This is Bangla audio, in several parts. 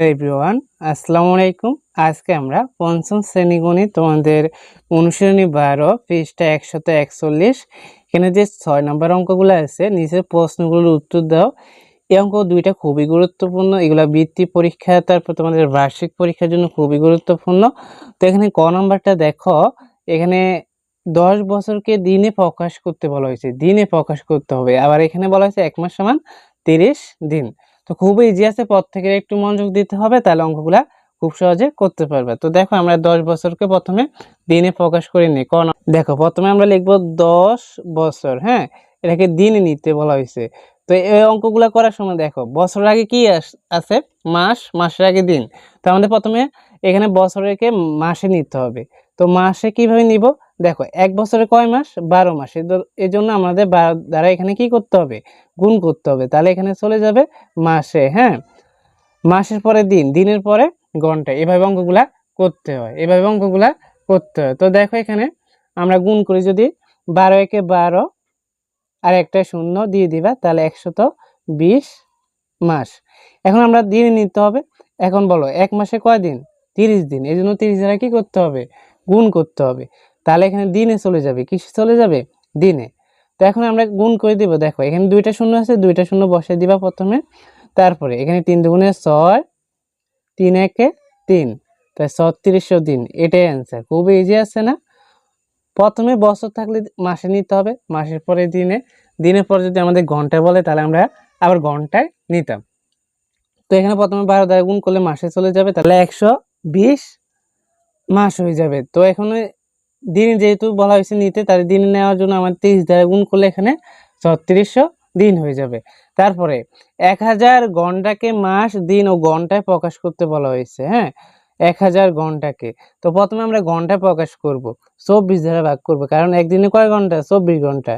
এভরিওয়ান আসসালামু আলাইকুম। আজকে আমরা পঞ্চম শ্রেণি গণিত তোমাদের অনুশীলনী বারো পৃষ্ঠা একশত একচল্লিশ। এখানে যে ছয় নম্বর অঙ্কগুলো আছে, নিচের প্রশ্নগুলোর উত্তর দাও। এই অঙ্ক দুইটা খুবই গুরুত্বপূর্ণ, এগুলা বৃত্তি পরীক্ষা, তারপর তোমাদের বার্ষিক পরীক্ষার জন্য খুবই গুরুত্বপূর্ণ। তো এখানে ক নম্বরটা দেখো, এখানে দশ বছরকে দিনে প্রকাশ করতে বলা হয়েছে, দিনে প্রকাশ করতে হবে। আবার এখানে বলা হয়েছে এক মাস সমান তিরিশ দিন। তো খুবই ইজি আছে পর থেকে একটু মনোযোগ দিতে হবে, তাহলে অঙ্কগুলা খুব সহজে করতে পারবে। তো দেখো আমরা দশ বছরকে প্রথমে দিনে প্রকাশ করে নিই, কোন দেখো প্রথমে আমরা লিখব দশ বছর হ্যাঁ? এটাকে দিনে নিতে বলা হয়েছে। তো এই অঙ্কগুলা করার সময় দেখো, বছর আগে কি আছে? মাস, মাসের আগে দিন। তো আমাদের প্রথমে এখানে বছরেরকে মাসে নিতে হবে। তো মাসে কীভাবে নিব? দেখো, এক বছরে কয় মাস? বারো মাস। এই জন্য আমাদের বারো দ্বারা এখানে কি করতে হবে? গুণ করতে হবে। তাহলে এখানে চলে যাবে মাসে হ্যাঁ? মাসের পরে দিন, দিনের পরে ঘণ্টা। এভাবে অঙ্কগুলা করতে হয়। এভাবে অঙ্কগুলা করতে হয়। তো দেখো এখানে আমরা গুণ করি যদি বারো একে বারো আর একটা শূন্য দিয়ে দিবা, তাহলে একশত বিশ মাস। এখন আমরা দিনে নিতে হবে। এখন বলো, এক মাসে কয় দিন? তিরিশ দিন। এই জন্য তিরিশ দ্বারা কি করতে হবে? গুণ করতে হবে। তাহলে এখানে দিনে চলে যাবে। কিসে চলে যাবে? দিনে। তো এখন আমরা গুণ করে দিব। দেখো, এখানে দুইটা শূন্য আছে, দুইটা শূন্য বসে দিবা প্রথমে। তারপরে এখানে তিন দুগুণে ছয়, তিন একে তিন। তাই ছত্রিশশো দিন এটাই অ্যান্সার খুব ইজি আছে না? প্রথমে বছর থাকলে মাসে নিতে হবে। মাসের পরে দিনে। দিনের পরে যদি আমাদের ঘন্টায় বলে, তাহলে আমরা আবার ঘন্টায় নিতাম। তো এখানে প্রথমে বারো দ্বারা গুণ করলে মাসে চলে যাবে। তাহলে একশো বিশ মাস হয়ে যাবে। তো এখানে দিন যেহেতু বলা হয়েছে নিতে, তার দিন নেওয়ার জন্য আমার তেইশ দ্বারা গুণ করলে এখানে ছত্রিশশো দিন হয়ে যাবে। তারপরে এক হাজার ঘন্টাকে মাস, দিন ও ঘন্টায় প্রকাশ করতে বলা হয়েছে হ্যাঁ? এক হাজার ঘন্টাকে। তো প্রথমে আমরা ঘন্টায় প্রকাশ করব, চব্বিশ দ্বারা ভাগ করব, কারণ একদিনে কয় ঘণ্টা? চব্বিশ ঘণ্টা।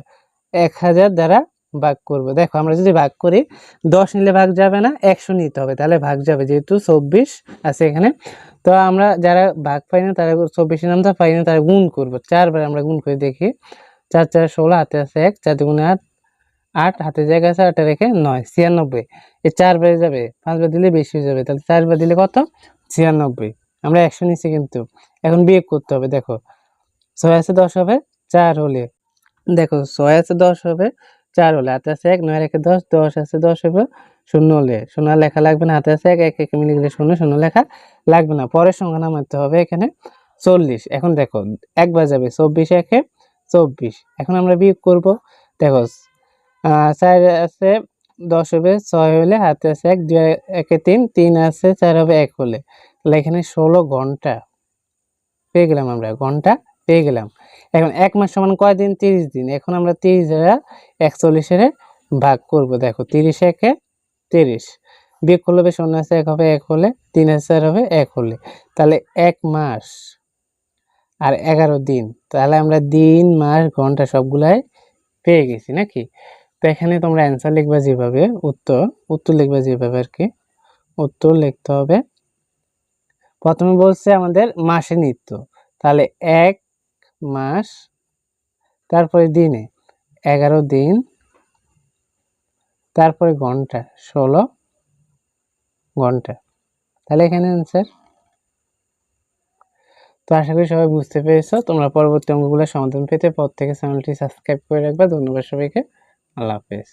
এক হাজার দ্বারা ভাগ করব। দেখো, আমরা যদি ভাগ করি, দশ নিলে ভাগ যাবে না, একশো নিতে হবে, তাহলে ভাগ যাবে, যেহেতু চব্বিশ আছে এখানে। তো আমরা যারা ভাগ পাই না, তারা চব্বিশের নামটা পাই না, তারা গুণ করব। চারবার আমরা গুণ করে দেখি। চার চার, ষোলো, হাতে আছে এক, চার দুগুণে আট আট, হাতে জায়গা আছে, আটে রেখে নয়, ছিয়ানব্বই। এই চারবার যাবে, পাঁচবার দিলে বেশি হয়ে যাবে, তাহলে চারবার দিলে কত? ছিয়ানব্বই। আমরা একশো নিচ্ছি কিন্তু। এখন বিয়োগ করতে হবে, দেখো। ছয় আছে দশ হবে, চার হলে। দেখো, ছয় আছে দশ হবে, চার হলে। হাতে আছে এক, নয় রেখে দশ দশ আছে দশ হবে শূন্য হলে শূন্য লেখা লাগবে না, হাতে আছে, এক এক এক, মিলে গেলে শূন্য শূন্য লেখা লাগবে না। পরের সংখ্যা নামাতে হবে এখানে চল্লিশ। এখন দেখো একবার যাবে চব্বিশ, একে চব্বিশ। এখন আমরা বিয়োগ করব। দেখো চার আছে, দশ হবে, ছয় হলে হাতে আছে এক, দুই, একে তিন তিন আছে, চার হবে, এক হলে। তাহলে এখানে ষোলো ঘণ্টা পেয়ে গেলাম আমরা, ঘণ্টা পেয়ে গেলাম। এখন এক মাস সমান কয় দিন? তিরিশ দিন। এখন আমরা তিরিশ দ্বারা একচল্লিশের ভাগ করব। দেখো, তিরিশ একে তিরিশ। বিয়োগ করলে হবে শূন্য আছে, এক হবে এক হলে তিন হাজার হবে এক হলে। তাহলে এক মাস আর এগারো দিন, তাহলে আমরা দিন, মাস, ঘণ্টা সবগুলাই পেয়ে গেছি নাকি? তো এখানে তোমরা অ্যান্সার লিখবা যেভাবে, উত্তর উত্তর লিখবা যেভাবে আর কি। উত্তর লিখতে হবে। প্রথমে বলছে আমাদের মাসে নিত্য। তাহলে এক মাস, তারপরে দিনে এগারো দিন তারপরে ঘণ্টা, ষোলো ঘণ্টা। তাহলে এখানে অ্যান্সার তো আশা করি সবাই বুঝতে পেরেছ। তোমরা পরবর্তী অঙ্কগুলো সমাধান পেতে পর থেকে চ্যানেলটি সাবস্ক্রাইব করে রাখবে। ধন্যবাদ সবাইকে। আল্লাহ হাফেজ।